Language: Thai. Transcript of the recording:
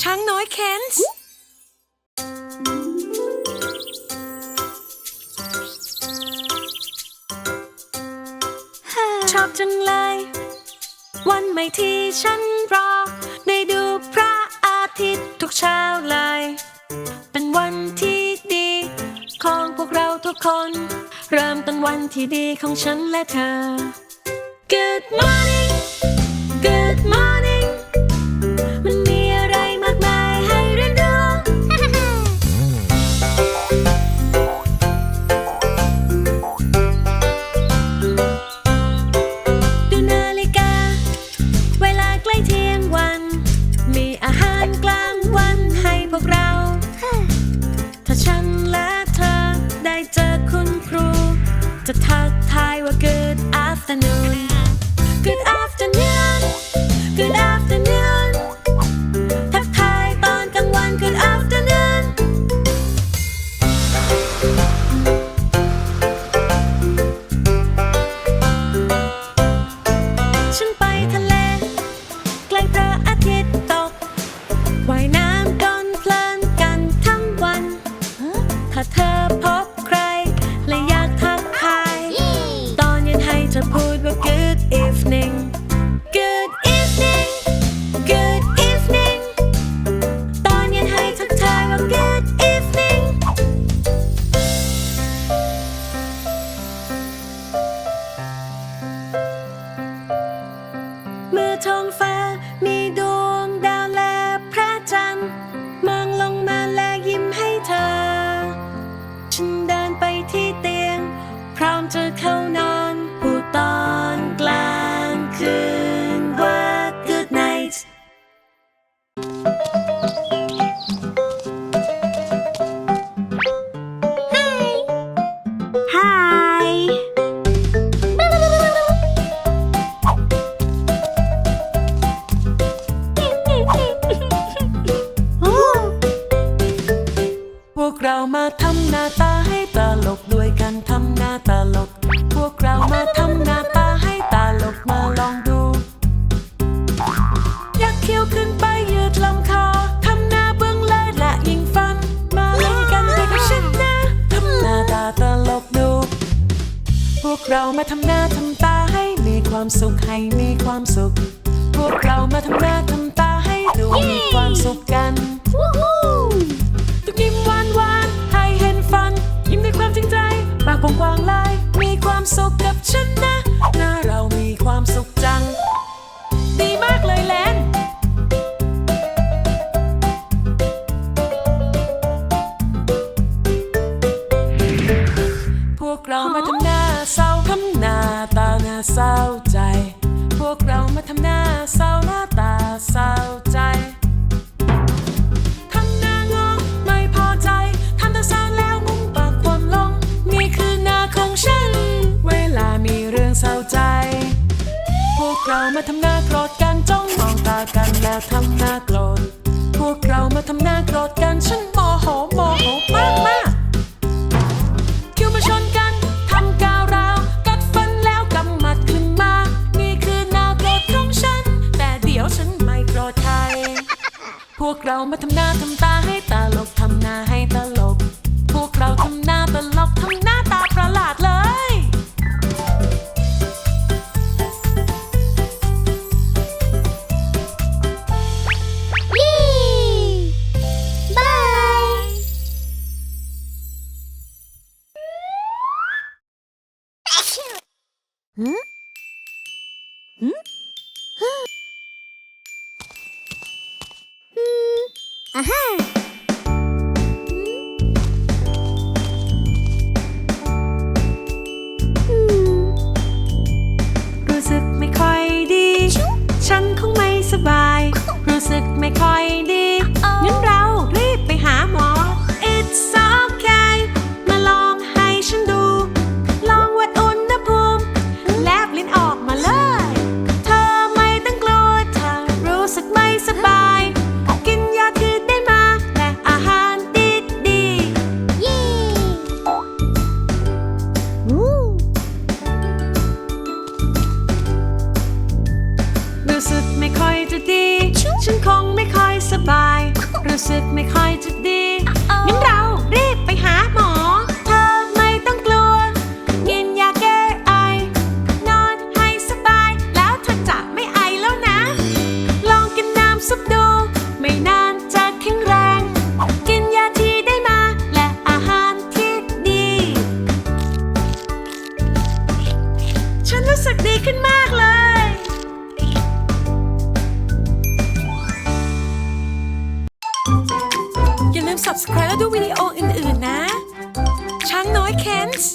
ช้างน้อยเคนส์ชอบจังเลย วันใหม่ที่ฉันรอ ได้ดูพระอาทิตย์ทุกเช้าเลย เป็นวันที่ดี ของพวกเราทุกคน เริ่มต้นวันที่ดีของฉันและเธอ Good morning money Hi Hi พวกเรามาท พวกเรามาทำหน้าทำตาให้มีความสุขให้มีความสุข พวกเรามาทำหน้าทำตาให้ดูมีความสุขกันตุกยิ้มหวานหวานให้เห็นฟัน ยิ้มด้วยความจริงใจปากกว้างๆลายมีความสุขกับฉัน ใจ พวกเรามาทำหน้าเศร้าหน้าตาเศร้าใจทำหน้างงไม่พอใจทำตาเศร้าแล้วมุมปากความลง นี่คือหน้าของฉัน เวลามีเรื่องเศร้าใจ พวกเรามาทำหน้าโกรธกันจ้องมองตากันแล้วทำหน้าโกรธ พวกเรามาทำหน้าทำตาให้ตลกทำหน้าให้ตลก พวกเราทำหน้าตลกทำหน้าตาประหลาดเลย รู้สึกไม่ค่อยดี ฉันคงไม่สบาย รู้สึกไม่ค่อยดี ค่อยจะดี ฉันคงไม่ค่อยสบาย รู้สึกไม่ค่อยจะดีงั้นเรา ลืม subscribe และดูวิดีโออื่น ๆ นะ ช้างน้อยเคนส์